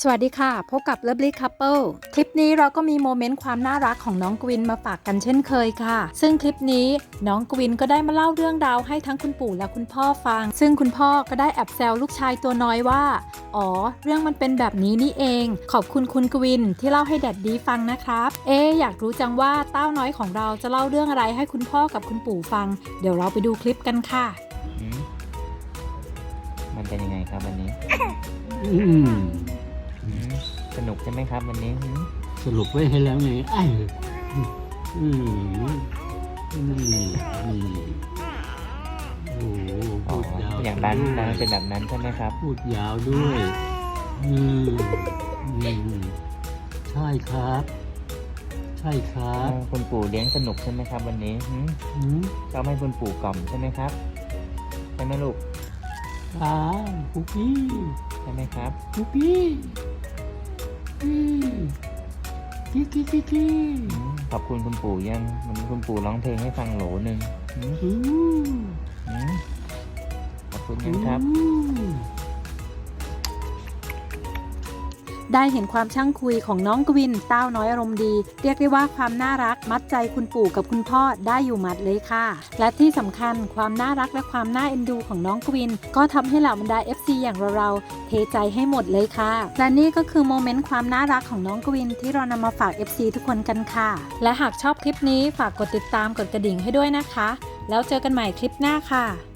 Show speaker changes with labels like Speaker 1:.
Speaker 1: สวัสดีค่ะ พบกับ Lovely Couple คลิปนี้เราก็มีโมเมนต์ความน่ารักของน้องกวินมาฝากกันเช่นเคยค่ะ ซึ่งคลิปนี้น้องกวินก็ได้มาเล่าเรื่องราวให้ทั้งคุณปู่และคุณพ่อฟัง ซึ่งคุณพ่อก็ได้แอบแซวลูกชายตัวน้อยว่า อ๋อ เรื่องมันเป็นแบบนี้นี่เอง ขอบคุณคุณกวินที่เล่าให้แดดดีฟังนะครับ เอ๊ะอยากรู้จังว่าเต้าน้อยของเราจะเล่าเรื่องอะไรให้คุณพ่อกับคุณปู่ฟัง เดี๋ยวเราไปดูคลิปกันค่ะ
Speaker 2: อืมมันเป็นยังไงครับวันนี้
Speaker 3: อืม
Speaker 2: อืม สนุกใช่ไหมครับวันนี้อืม
Speaker 3: สรุปไว้ให้แล้วไงไอ้อืมอืมนี่โอ้โห
Speaker 2: อ๋อ
Speaker 3: พูดยาว
Speaker 2: อย่างนั้น
Speaker 3: ด้ว
Speaker 2: นั้นเป็นแบบนั้นใช่ไหมครับ
Speaker 3: พูดยาวด้วยอืมอืมใช่ครับ ใช่ครั
Speaker 2: อ๋อบคุณปู่เลี้ยงสนุกใช่ไหมครับ วันนี้อืม
Speaker 3: อืม
Speaker 2: ชอบให้คุณปู่กล่อมใช่ไหมครับใช่ไหมลูก
Speaker 3: ครับคุกกี้
Speaker 2: ใช่ไหมครับ
Speaker 3: คุกกี้อืม กิ๊กกิ๊กกิ๊กกิ๊ก
Speaker 2: อืมขอบคุณคุณปู่ยังวันนี้คุณปู่ร้องเพลงให้ฟังโหลหนึ่งอืม
Speaker 3: อืม
Speaker 2: อืมขอบคุณยังครับ
Speaker 1: ได้เห็นความช่างคุยของน้องกวินเต้าน้อยอารมณ์ดี เรียกได้ว่าความน่ารักมัดใจคุณปู่กับคุณพ่อได้อยู่หมัดเลยค่ะ และที่สำคัญความน่ารักและความน่าเอ็นดูของน้องกวิน ก็ทำให้เหล่าบรรดา FC อย่างเราๆเทใจให้หมดเลยค่ะ และนี่ก็คือโมเมนต์ความน่ารักของน้องกวินที่เรานำมาฝาก FC ทุกคนกันค่ะ และหากชอบคลิปนี้ฝากกดติดตามกดกระดิ่งให้ด้วยนะคะ แล้วเจอกันใหม่คลิปหน้าค่ะ